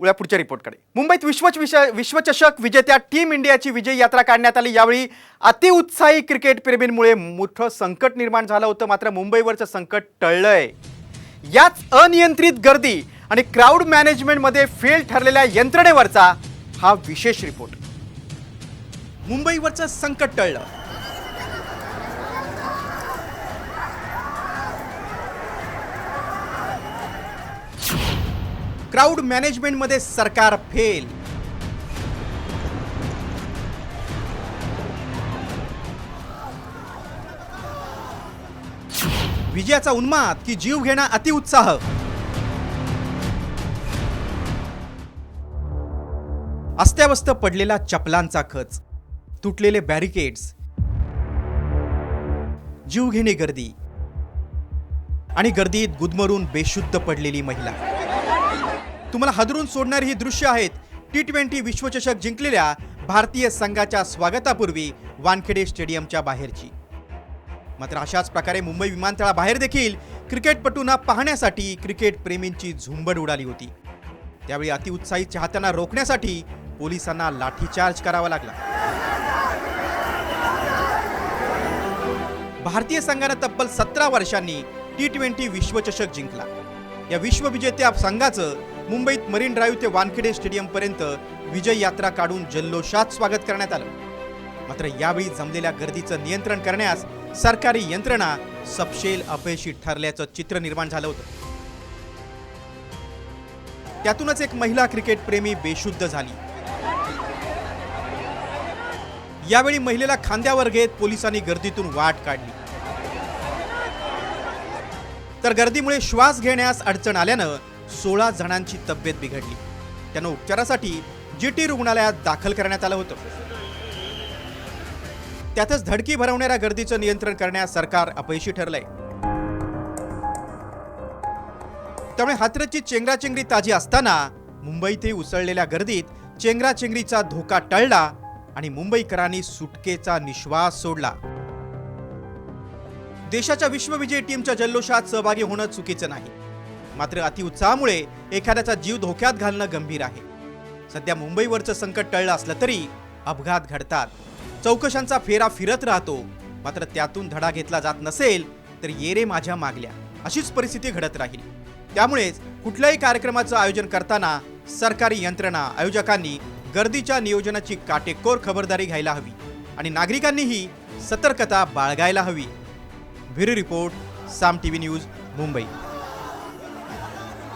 उद्या पुढच्या रिपोर्टकडे. मुंबईत विश्व विश्वचषक विजेत्या टीम इंडियाची विजय यात्रा काढण्यात आली. यावेळी अतिउत्साही क्रिकेट प्रेमींमुळे मोठं संकट निर्माण झालं होतं. मात्र मुंबईवरचं संकट टळलंय. याच अनियंत्रित गर्दी आणि क्राऊड मॅनेजमेंटमध्ये फेल ठरलेल्या यंत्रणेवरचा हा विशेष रिपोर्ट. मुंबईवरचं संकट टळलं. क्राऊड मॅनेजमेंटमध्ये सरकार फेल. विजयाचा उन्माद की जीव घेणा अतिउत्साह अस्त्यावस्त पडलेला चपलांचा खच तुटलेले बॅरिकेड्स जीवघेणी गर्दी आणि गर्दीत गुदमरून बेशुद्ध पडलेली महिला. तुम्हाला हदरून सोडणारी ही दृश्य आहेत. टी ट्वेंटी विश्वचषक जिंकलेल्या भारतीय संघाच्या स्वागतापूर्वी वानखेडे स्टेडियमच्या बाहेरची. मात्र अशाच प्रकारे मुंबई विमानतळाबाहेर देखील क्रिकेटपटूंना पाहण्यासाठी क्रिकेट प्रेमींची झुंबड उडाली होती. त्यावेळी अतिउत्साही चाहत्यांना रोखण्यासाठी पोलिसांना लाठीचार्ज करावा लागला. भारतीय संघानं तब्बल सतरा वर्षांनी टी ट्वेंटी विश्वचषक जिंकला. या विश्वविजेत्या संघाचं मुंबईत मरीन ड्राईव्ह ते वानखेडे स्टेडियमपर्यंत विजय यात्रा काढून जल्लोषात स्वागत करण्यात आलं. मात्र यावेळी जमलेल्या गर्दीचं नियंत्रण करण्यास सरकारी यंत्रणा सपशेल अपयशी ठरल्याचं चित्र निर्माण झालं होतं. त्यातूनच एक महिला क्रिकेट प्रेमी बेशुद्ध झाली. यावेळी महिलेला खांद्यावर घेत पोलिसांनी गर्दीतून वाट काढली. तर गर्दीमुळे श्वास घेण्यास अडचण आल्यानं सोळा जणांची तब्येत बिघडली. त्यांना उपचारासाठी जी टी रुग्णालयात दाखल करण्यात आलं होतं. त्यातच धडकी भरवणाऱ्या गर्दीचं नियंत्रण करण्यास सरकार अपयशी ठरलंय. त्यामुळे हातरची चेंगराचेंगरी ताजी असताना मुंबईतही उसळलेल्या गर्दीत चेंगराचेंगरीचा धोका टळला आणि मुंबईकरांनी सुटकेचा निश्वास सोडला. देशाच्या विश्वविजयी टीमच्या जल्लोषात सहभागी होणं चुकीचं नाही. मात्र अतिउत्साहामुळे एखाद्याचा जीव धोक्यात घालणं गंभीर आहे. सध्या मुंबईवरचं संकट टळलं असलं तरी अपघात घडतात. चौकशांचा फेरा फिरत राहतो. मात्र त्यातून धडा घेतला जात नसेल तर ये रे माझ्या मागल्या. अशीच परिस्थिती घडत राहील. त्यामुळेच कुठल्याही कार्यक्रमाचं आयोजन करताना सरकारी यंत्रणा आयोजकांनी गर्दीच्या नियोजनाची काटेकोर खबरदारी घ्यायला हवी आणि नागरिकांनीही सतर्कता बाळगायला हवी. Bureau report Saam T V news Mumbai.